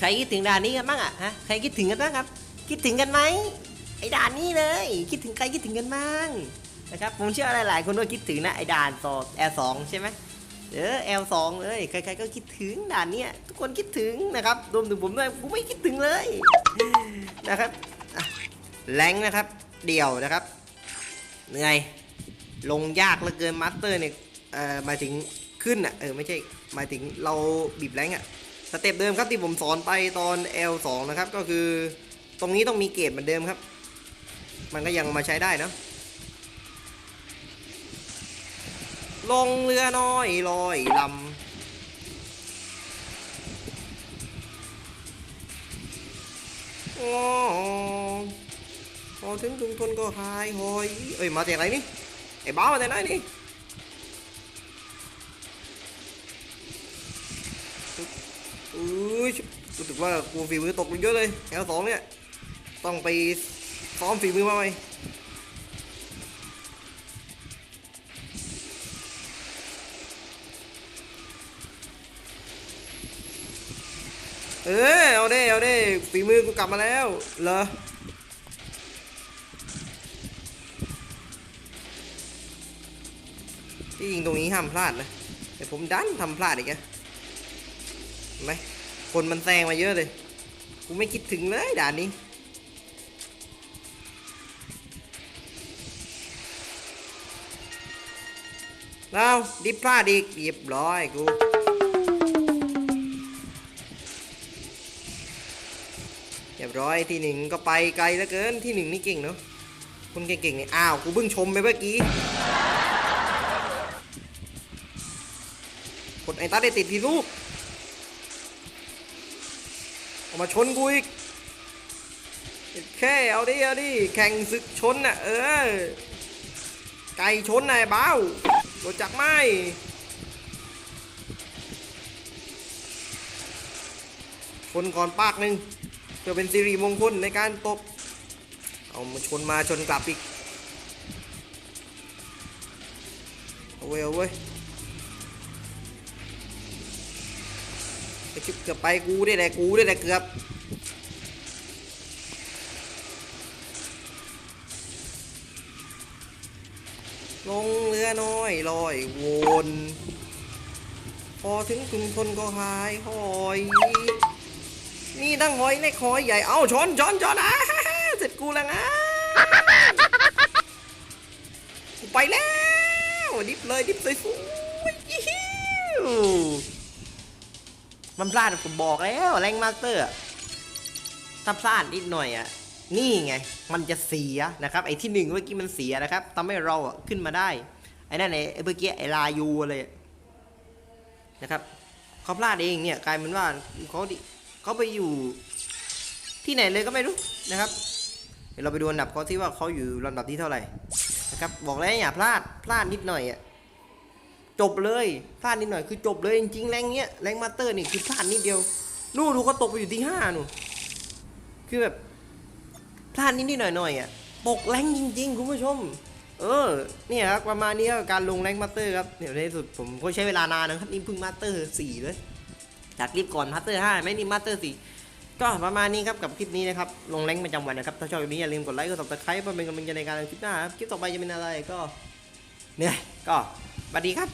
ใครคิดถึงด่านนี้กันบ้างอะฮะใครคิดถึงกันบ้างครับ คิดถึงกันไหมไอ้ด่านนี้เลย คิดถึงใครคิดถึงกันบ้างนะครับผมเชื่อหลายๆคนก็คิดถึงนะไอ้ด่านสอบแอลสองใช่ไหมเออแอลสองเลยใครๆก็คิดถึงด่านเนี้ยทุกคนคิดถึงนะครับรวมถึงผมด้วยผมไม่คิดถึงเลยนะครับแรงนะครับ เดี่ยวนะครับเหนื่อยลงยากเหลือเกินมาสเตอร์เนี่ยเอ่อมาถึงขึ้นอะเออไม่ใช่มาถึงเราบีบแรงอะ สเต็ปเดิมครับที่ผมสอนไปตอน L2 นะครับ ก็คือตรงนี้ต้องมีเกรดเหมือนเดิมครับ มันก็ยังมาใช้ได้นะลงเรือน้อยลอยลำอ๋อพอถึงชุมชนก็หายหอย เอ้ย มาจากไหนนี่ ไอ้บ้ามาจากไหนนี่ อุ้ยรู้สึกว่ากูฝีมือตกลงเยอะเลยแอลสองเนี่ย ต้องไปซ้อมฝีมือมาใหมเออเอาเด้เอาเด้ฝีมือกูกลับมาแล้วเหรอที่ยิงตรงนี้ห้ามพลาดนะแต่ผมดันทำพลาดอีกอะ ไหมคนมันแซงมาเยอะเลย กูไม่คิดถึงเลยด่านนี้ เราดิพลาดอีกเรียบร้อยกูเรียบร้อยที่หนึ่งก็ไปไกลเหลือเกินที่หนึ่งนี่เก่งเนาะคนเก่งๆนี่อ้าวกูเพิ่งชมไปเมื่อกี้กดไอ้ตาได้ติดที่ลูก เอามาชนกูอีกแค่เอาดิเอาดิแข่งศึกชนน่ะเออ ไก่ชนนายบ้าวรู้จักไหมชนก่อนปากหนึ่งเพื่อเป็นสิริมงคลในการตบ เอามาชนมาชนกลับอีก เอาเว้ยเอาเว้ย ไอชิบเกือบไปกูได้แหละกูได้แหละเกือบลงเรือน้อยลอยวนพอถึงชุมชนก็หายหอย นี่ทั้งหอยเล็กหอยใหญ่เอาชนชนชนอะเสร็จกูแล้วนะกูไปแล้วดิบเลยดิบสวยๆยิ้ว มันพลาดผมบอกแล้วแรงมาสเตอร์ถ้าพลาดนิดหน่อยอะนี่ไง มันจะเสียนะครับไอ้ที่หนึ่งเมื่อกี้มันเสียนะครับทำให้เราอะขึ้นมาได้ ไอ้นั่นไอ้เมื่อกี้ไอ้ลายูอะไรนะครับเขาพลาดเองเนี่ยกลายเป็นว่าเขาเขาไปอยู่ที่ไหนเลยก็ไม่รู้นะครับ เดี๋ยวเราไปดูอันดับเขาที่ว่าเขาอยู่ลำดับที่เท่าไหร่นะครับบอกแล้วอย่าพลาดพลาดนิดหน่อยอะ จบเลยพลาดนิดหน่อยคือจบเลยจริงๆแรงเงี้ยแรงมาสเตอร์นี่คือพลาดนิดเดียวนู่นดูเขาตกไปอยู่ที่ห้าหนูคือแบบพลาดนิดนิดหน่อยหน่อยอะตกแรงจริงๆคุณผู้ชม เออเนี่ยครับประมาณนี้ครับการลงแรงมาสเตอร์ครับเดี๋ยวในสุดผมก็ใช้เวลานานนะครับนี่เพิ่งมาสเตอร์สี่เลยจากคลิปก่อนมาสเตอร์ห้าไม่นี่มาสเตอร์สี่ก็ประมาณนี้ครับกับคลิปนี้นะครับลงแรงประจำวันนะครับถ้าชอบแบบนี้อย่าลืมกดไลค์กดซับสไครป์เพื่อเป็นกำลังใจในการทำคลิปหน้าครับคลิปต่อไปจะเป็นอะไรก็เนี่ยก็ สวัสดีครับ